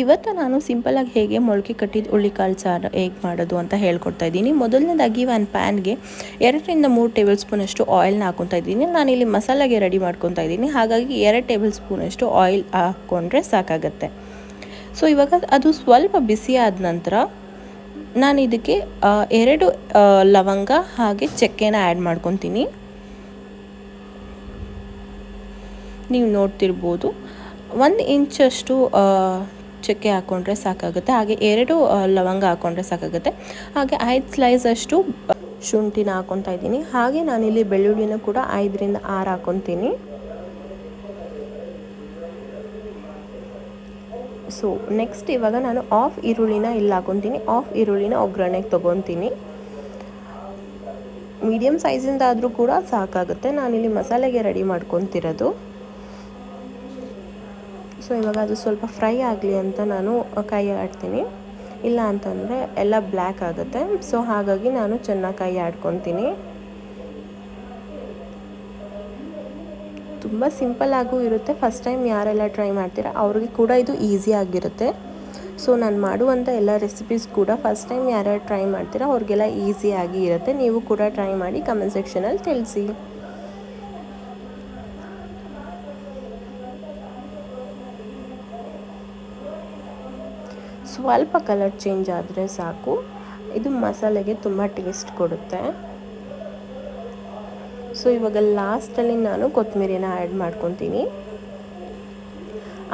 ಇವತ್ತು ನಾನು ಸಿಂಪಲಾಗಿ ಹೇಗೆ ಮೊಳಕೆ ಕಟ್ಟಿದ ಹುಳ್ಳಿಕಾಳು ಸಾರು ಹೇಗೆ ಮಾಡೋದು ಅಂತ ಹೇಳ್ಕೊಡ್ತಾ ಇದ್ದೀನಿ. ಮೊದಲನೇದಾಗಿ ಒಂದು ಪ್ಯಾನ್ಗೆ ಎರಡರಿಂದ ಮೂರು ಟೇಬಲ್ ಸ್ಪೂನಷ್ಟು ಆಯಿಲ್ನ ಹಾಕೊತಾ ಇದ್ದೀನಿ. ನಾನಿಲ್ಲಿ ಮಸಾಲಾಗೆ ರೆಡಿ ಮಾಡ್ಕೊತಾ ಇದ್ದೀನಿ. ಹಾಗಾಗಿ ಎರಡು ಟೇಬಲ್ ಸ್ಪೂನಷ್ಟು ಆಯಿಲ್ ಹಾಕ್ಕೊಂಡ್ರೆ ಸಾಕಾಗತ್ತೆ. ಸೊ, ಇವಾಗ ಅದು ಸ್ವಲ್ಪ ಬಿಸಿ ಆದ ನಂತರ ನಾನು ಇದಕ್ಕೆ ಎರಡು ಲವಂಗ ಹಾಗೆ ಚಕ್ಕೆನ ಆ್ಯಡ್ ಮಾಡ್ಕೊತೀನಿ. ನೀವು ನೋಡ್ತಿರ್ಬೋದು. ಒಂದು ಇಂಚಷ್ಟು ಚಕ್ಕೆ ಹಾಕ್ಕೊಂಡ್ರೆ ಸಾಕಾಗುತ್ತೆ. ಹಾಗೆ ಎರಡು ಲವಂಗ ಹಾಕ್ಕೊಂಡ್ರೆ ಸಾಕಾಗುತ್ತೆ. ಹಾಗೆ ಐದು ಸ್ಲೈಸ್ ಅಷ್ಟು ಶುಂಠಿನ ಹಾಕ್ಕೊತಾ ಇದ್ದೀನಿ. ಹಾಗೆ ನಾನಿಲ್ಲಿ ಬೆಳ್ಳುಳ್ಳಿನ ಕೂಡ ಐದರಿಂದ ಆರು ಹಾಕ್ಕೊತೀನಿ ಸೊ ನೆಕ್ಸ್ಟ್ ಇವಾಗ ನಾನು ಆಫ್ ಈರುಳ್ಳಿನ ಇಲ್ಲಿ ಹಾಕೊತೀನಿ. ಆಫ್ ಈರುಳ್ಳಿನ ಒಗ್ಗರಣೆಗೆ ತೊಗೊತೀನಿ. ಮೀಡಿಯಮ್ ಸೈಜಿಂದಾದರೂ ಕೂಡ ಸಾಕಾಗುತ್ತೆ. ನಾನಿಲ್ಲಿ ಮಸಾಲೆಗೆ ರೆಡಿ ಮಾಡ್ಕೊತಿರೋದು. ಸೊ, ಇವಾಗ ಅದು ಸ್ವಲ್ಪ ಫ್ರೈ ಆಗಲಿ ಅಂತ ನಾನು ಕೈ ಆಡ್ತೀನಿ. ಇಲ್ಲ ಅಂತಂದರೆ ಎಲ್ಲ ಬ್ಲ್ಯಾಕ್ ಆಗುತ್ತೆ. ಸೊ, ಹಾಗಾಗಿ ನಾನು ಚೆನ್ನಾಗಿ ಕೈ ಆಡ್ಕೊತೀನಿ. ತುಂಬ ಸಿಂಪಲ್ ಆಗೂ ಇರುತ್ತೆ. ಫಸ್ಟ್ ಟೈಮ್ ಯಾರೆಲ್ಲ ಟ್ರೈ ಮಾಡ್ತೀರಾ, ಅವ್ರಿಗೆ ಕೂಡ ಇದು ಈಸಿ ಆಗಿರುತ್ತೆ. ಸೊ, ನಾನು ಮಾಡುವಂಥ ಎಲ್ಲ ರೆಸಿಪೀಸ್ ಕೂಡ ಫಸ್ಟ್ ಟೈಮ್ ಯಾರ್ಯಾರು ಟ್ರೈ ಮಾಡ್ತೀರಾ, ಅವ್ರಿಗೆಲ್ಲ ಈಸಿಯಾಗಿ ಇರುತ್ತೆ. ನೀವು ಕೂಡ ಟ್ರೈ ಮಾಡಿ ಕಮೆಂಟ್ ಸೆಕ್ಷನಲ್ಲಿ ತಿಳಿಸಿ. ಸ್ವಲ್ಪ ಕಲರ್ ಚೇಂಜ್ ಆದರೆ ಸಾಕು. ಇದು ಮಸಾಲೆಗೆ ತುಂಬ ಟೇಸ್ಟ್ ಕೊಡುತ್ತೆ. ಸೊ ಇವಾಗ ಲಾಸ್ಟಲ್ಲಿ ನಾನು ಕೊತ್ತಂಬರಿನ ಆ್ಯಡ್ ಮಾಡ್ಕೊತೀನಿ.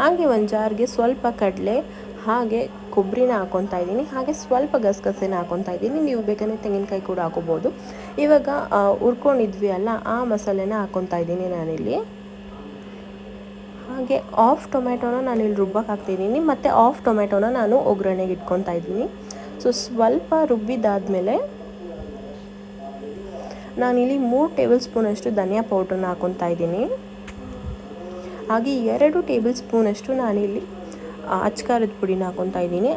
ಹಾಗೆ ಒಂದು ಜಾರ್ಗೆ ಸ್ವಲ್ಪ ಕಡಲೆ, ಹಾಗೆ ಕೊಬ್ಬರಿನ ಹಾಕೊತಾ ಇದ್ದೀನಿ. ಹಾಗೆ ಸ್ವಲ್ಪ ಗಸಗಸೆನ ಹಾಕೊತಾ ಇದ್ದೀನಿ. ನೀವು ಬೇಕಂದರೆ ತೆಂಗಿನಕಾಯಿ ಕೂಡ ಹಾಕೋಬೋದು. ಇವಾಗ ಹುರ್ಕೊಂಡಿದ್ವಿ ಅಲ್ಲ, ಆ ಮಸಾಲೆನ ಹಾಕೊತಾ ಇದ್ದೀನಿ ನಾನಿಲ್ಲಿ. ಹಾಗೆ ಆಫ್ ಟೊಮೆಟೊನ ನಾನು ಇಲ್ಲಿ ರುಬ್ಬಕ್ಕೆ ಹಾಕ್ತಿದ್ದೀನಿ. ಮತ್ತು ಆಫ್ ಟೊಮೆಟೊನ ನಾನು ಒಗ್ಗರಣೆಗೆ ಇಟ್ಕೊತಾ ಇದ್ದೀನಿ. ಸೊ ಸ್ವಲ್ಪ ರುಬ್ಬಿದ್ದಾದಮೇಲೆ ನಾನಿಲ್ಲಿ ಮೂರು ಟೇಬಲ್ ಸ್ಪೂನಷ್ಟು ಧನಿಯಾ ಪೌಡ್ರನ್ನ ಹಾಕೊತಾ ಇದ್ದೀನಿ. ಹಾಗೆ ಎರಡು ಟೇಬಲ್ ಸ್ಪೂನಷ್ಟು ನಾನಿಲ್ಲಿ ಅಚ್ಕಾರದ ಪುಡಿನ ಹಾಕೊತಾ ಇದ್ದೀನಿ.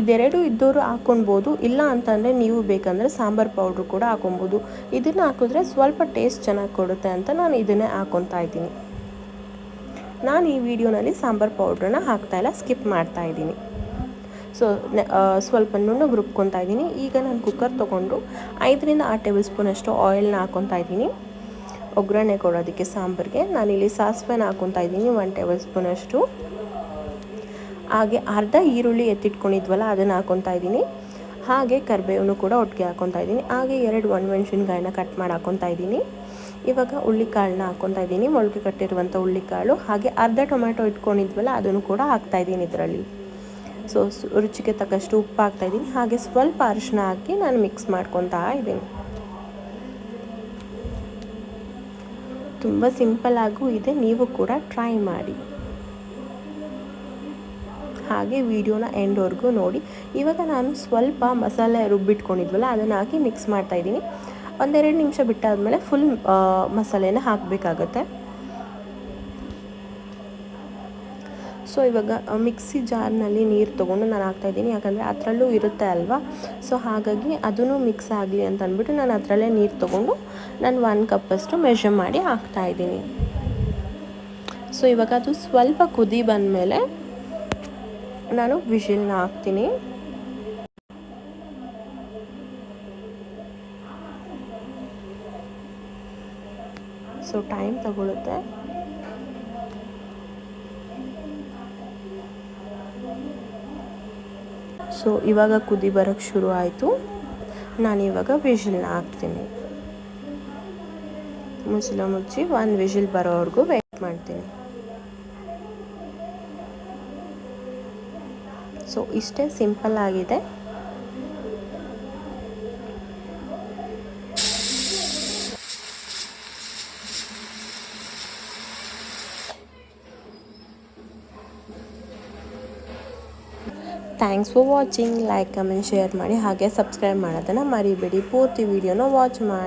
ಇದೆರಡು ಇದ್ದವರು ಹಾಕ್ಕೊಳ್ಬೋದು ಇಲ್ಲ ಅಂತಂದರೆ ನೀವು ಬೇಕಂದರೆ ಸಾಂಬಾರು ಪೌಡ್ರು ಕೂಡ ಹಾಕೊಬೋದು ಇದನ್ನು ಹಾಕಿದ್ರೆ ಸ್ವಲ್ಪ ಟೇಸ್ಟ್ ಚೆನ್ನಾಗಿ ಕೊಡುತ್ತೆ ಅಂತ ನಾನು ಇದನ್ನೇ ಹಾಕೊತಾ ಇದ್ದೀನಿ. ನಾನು ಈ ವಿಡಿಯೋನಲ್ಲಿ ಸಾಂಬಾರು ಪೌಡ್ರನ್ನ ಹಾಕ್ತಾಯಿಲ್ಲ ಸ್ಕಿಪ್ ಮಾಡ್ತಾ ಇದ್ದೀನಿ. ಸೊ ಸ್ವಲ್ಪ ನುಣ್ಣಗೆ ರುಬ್ಕೊತಾ ಇದ್ದೀನಿ. ಈಗ ನಾನು ಕುಕ್ಕರ್ ತೊಗೊಂಡು ಐದರಿಂದ ಆರು ಟೇಬಲ್ ಸ್ಪೂನಷ್ಟು ಆಯಿಲ್ನ ಹಾಕ್ಕೊತಾ ಇದ್ದೀನಿ. ಒಗ್ಗರಣೆ ಕೊಡೋದಕ್ಕೆ ಸಾಂಬಾರಿಗೆ. ನಾನಿಲ್ಲಿ ಸಾಸಿವೆನ ಹಾಕ್ಕೊತಾ ಇದ್ದೀನಿ ಒನ್ ಟೇಬಲ್ ಸ್ಪೂನಷ್ಟು ಹಾಗೆ ಅರ್ಧ ಈರುಳ್ಳಿ ಎತ್ತಿಟ್ಕೊಂಡಿದ್ವಲ್ಲ, ಅದನ್ನು ಹಾಕ್ಕೊತಾ ಇದ್ದೀನಿ. ಹಾಗೆ ಕರಿಬೇವನ್ನು ಕೂಡ ಒಟ್ಟಿಗೆ ಹಾಕ್ಕೊತಾ ಇದ್ದೀನಿ. ಹಾಗೆ ಎರಡು ಒಣಮೆಣ್ಸಿನ್ಕಾಯಿನ ಕಟ್ ಮಾಡಿ ಹಾಕ್ಕೊತಾ ಇದ್ದೀನಿ. ಇವಾಗ ಹುಳ್ಳಿಕಾಳನ್ನ ಹಾಕ್ಕೊತಾ ಇದ್ದೀನಿ. ಮೊಳಕೆ ಕಟ್ಟಿರುವಂಥ ಹುಳ್ಳಿಕಾಳು, ಹಾಗೆ ಅರ್ಧ ಟೊಮೆಟೊ ಇಟ್ಕೊಂಡಿದ್ವಲ್ಲ, ಅದನ್ನು ಕೂಡ ಹಾಕ್ತಾ ಇದ್ದೀನಿ ಇದರಲ್ಲಿ. ಸೊ ರುಚಿಗೆ ತಕ್ಕಷ್ಟು ಉಪ್ಪು ಹಾಕ್ತಾ ಇದ್ದೀನಿ. ಹಾಗೆ ಸ್ವಲ್ಪ ಅರಿಶಿನ ಹಾಕಿ ನಾನು ಮಿಕ್ಸ್ ಮಾಡ್ಕೊತಾ ಇದ್ದೀನಿ. ತುಂಬ ಸಿಂಪಲ್ ಆಗೂ ಇದೆ. ನೀವು ಕೂಡ ಟ್ರೈ ಮಾಡಿ. ಹಾಗೆ ವಿಡಿಯೋನ ಎಂಡ್ವರೆಗೂ ನೋಡಿ. ಇವಾಗ ನಾನು ಸ್ವಲ್ಪ ಮಸಾಲೆ ರುಬ್ಬಿಟ್ಕೊಂಡಿದ್ವಲ್ಲ, ಅದನ್ನು ಹಾಕಿ ಮಿಕ್ಸ್ ಮಾಡ್ತಾಯಿದ್ದೀನಿ ಒಂದೆರಡು ನಿಮಿಷ ಬಿಟ್ಟಾದಮೇಲೆ ಫುಲ್ ಮಸಾಲೆನ ಹಾಕಬೇಕಾಗತ್ತೆ. ಸೊ ಇವಾಗ ಮಿಕ್ಸಿ ಜಾರ್ನಲ್ಲಿ ನೀರು ತೊಗೊಂಡು ನಾನು ಹಾಕ್ತಾಯಿದ್ದೀನಿ ಯಾಕಂದರೆ ಅದರಲ್ಲೂ ಇರುತ್ತೆ ಅಲ್ವಾ? ಸೊ ಹಾಗಾಗಿ ಅದೂ ಮಿಕ್ಸ್ ಆಗಲಿ ಅಂತ ಅಂದ್ಬಿಟ್ಟು ನಾನು ಅದರಲ್ಲೇ ನೀರು ತೊಗೊಂಡು ನಾನು ಒನ್ ಕಪ್ಪಷ್ಟು ಮೆಷರ್ ಮಾಡಿ ಹಾಕ್ತಾಯಿದ್ದೀನಿ ಸೊ ಇವಾಗ ಅದು ಸ್ವಲ್ಪ ಕುದಿ ಬಂದಮೇಲೆ ನಾನು ವಿಷಿಲ್ನ ಹಾಕ್ತೀನಿ ಸೊ ಟೈಮ್ ತಗೊಳುತ್ತೆ. ಸೊ ಇವಾಗ ಕುದಿ ಬರೋಕ್ಕೆ ಶುರು ಆಯಿತು. ನಾನು ಇವಾಗ ವಿಷಿಲ್ನ ಹಾಕ್ತೀನಿ ಮುಚ್ಚಲ ಮುಚ್ಚಿ ಒಂದು ವಿಷಿಲ್ ಬರೋವರೆಗೂ ವೆಯ್ಟ್ ಮಾಡ್ತೀನಿ. ಸೊ, ಇಷ್ಟೇ ಸಿಂಪಲ್ ಆಗಿದೆ. Thanks for watching like comment share ಮಾಡಿ, ಹಾಗೆ ಸಬ್ಸ್ಕ್ರೈಬ್ ಮಾಡೋದನ್ನು ಮರಿಬೇಡಿ. ಪೂರ್ತಿ ವಿಡಿಯೋನ ವಾಚ್ ಮಾಡಿ.